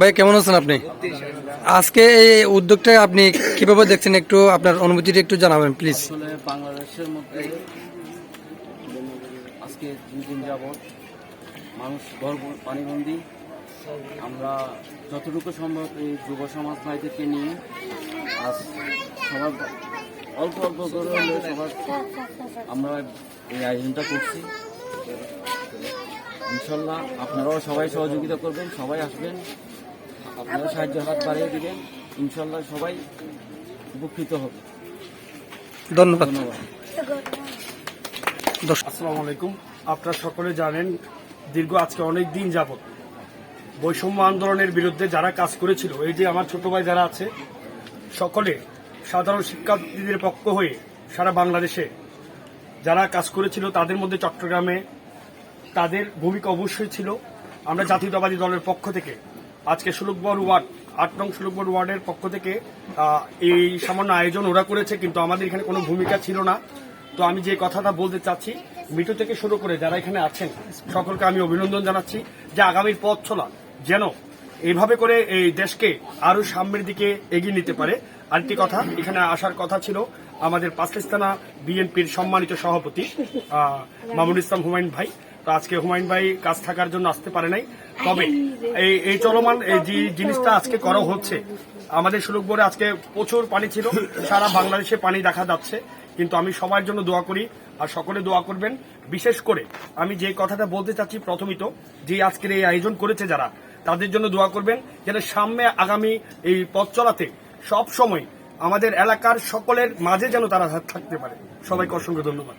ভাই, কেমন আছেন আপনি? আজকে এই উদ্যোগটা আপনি কীভাবে দেখছেন? একটু আপনার অনুভূতিটা একটু জানাবেন প্লিজ বাংলাদেশের মধ্যে আজকে দুই দিন যাবৎ মানুষ ঘর পানিবন্দি। আমরা যতটুকু সম্ভব এই যুব সমাজ ভাইদেরকে নিয়ে আজ সবার অল্প অল্প করে সবার আমরা এই আয়োজনটা করছি। ইনশাল্লাহ আপনারাও সবাই সহযোগিতা করবেন সবাই আসবেন। আপনারা সাহায্য হাত বাড়িয়ে দিবেন। ইনশাল্লাহ সবাই উপকৃত হবে। ধন্যবাদ। ধন্যবাদ। আসসালামু আলাইকুম। আপনারা সকলে জানেন দীর্ঘ আজকে অনেক দিন যাবত বৈষম্য আন্দোলনের বিরুদ্ধে যারা কাজ করেছিল এই যে আমার ছোট ভাই যারা আছে সকলে সাধারণ শিক্ষার্থীদের পক্ষ হয়ে সারা বাংলাদেশে যারা কাজ করেছিল তাদের মধ্যে চট্টগ্রামে তাদের ভূমিকা অবশ্যই ছিল। আমরা জাতীয়তাবাদী দলের পক্ষ থেকে আজকে সুলুকবর ওয়ার্ড, আট নং সুলুকবর ওয়ার্ডের পক্ষ থেকে এই সামান্য আয়োজন ওরা করেছে, কিন্তু আমাদের এখানে কোনো ভূমিকা ছিল না। তো আমি যে কথাটা বলতে চাচ্ছি মিটু থেকে শুরু করে যারা এখানে আছেন, সকলকে আমি অভিনন্দন জানাচ্ছি যে আগামীর পথ চলা যেন এইভাবে করে এই দেশকে আরও সামনের দিকে এগিয়ে নিতে পারে। আরেকটি কথা, এখানে আসার কথা ছিল আমাদের পাকিস্তানা বিএনপির সম্মানিত সভাপতি মামুন ইসলাম হুমায়ুন ভাই। তো আজকে হুমায়ুন ভাই কাজ থাকার জন্য আসতে পারে নাই। তবে এই এই চলমান এই যে জিনিসটা আজকে করা হচ্ছে আমাদের সুলুকবরে আজকে প্রচুর পানি ছিল সারা বাংলাদেশে পানি দেখা যাচ্ছে কিন্তু আমি সবার জন্য দোয়া করি আর সকলে দোয়া করবেন। বিশেষ করে আমি যে কথাটা বলতে চাচ্ছি প্রথমিত যে আজকের এই আয়োজন করেছে যারা তাদের জন্য দোয়া করবেন যেন সামনে আগামী এই পথ চলাতে সব সময় আমাদের এলাকার সকলের মাঝে যেন তারা থাকতে পারে। সবাইকে অসংখ্য ধন্যবাদ।